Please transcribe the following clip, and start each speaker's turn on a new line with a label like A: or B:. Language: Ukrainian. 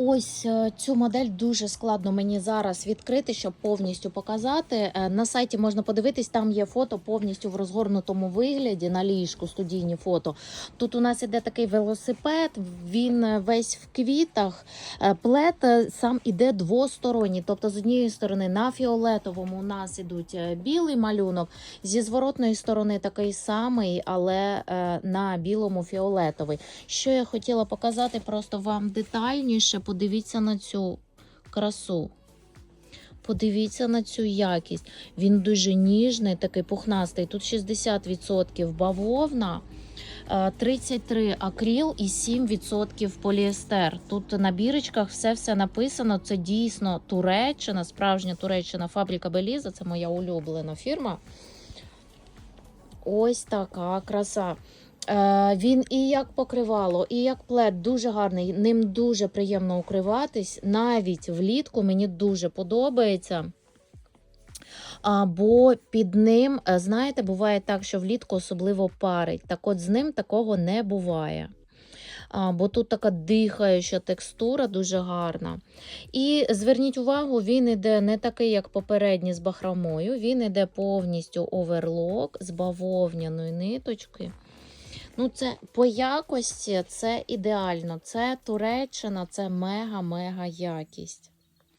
A: Ось е, цю модель дуже складно мені зараз відкрити, щоб повністю показати. Е, На сайті можна подивитись, там є фото повністю в розгорнутому вигляді на ліжку, студійні фото. Тут у нас іде такий велосипед, він е, весь в квітах. Плед е, сам іде двосторонній. Тобто, з однієї сторони на фіолетовому у нас ідуть білий малюнок, зі зворотної сторони такий самий, але на білому фіолетовий. Що я хотіла показати просто вам детальніше, подивіться на цю красу. Подивіться на цю якість. Він дуже ніжний, такий пухнастий. Тут 60% бавовна, е, 33 акріл і 7% поліестер. Тут на бірочках все-все написано. Це дійсно Туреччина, справжня Туреччина, фабрика Беліза. Це моя улюблена фірма. Ось така краса. Е, він і як покривало, і як плед дуже гарний. Ним дуже приємно укриватись. Навіть влітку мені дуже подобається. А, бо під ним, е, знаєте, буває так, що влітку особливо парить. Так от з ним такого не буває. Бо тут така дихаюча текстура дуже гарна. І зверніть увагу, він іде не такий, як попередній з бахромою. Він іде повністю оверлок з бавовняної ниточки. Ну, це по якості це ідеально. Це Туреччина, це мега-мега якість.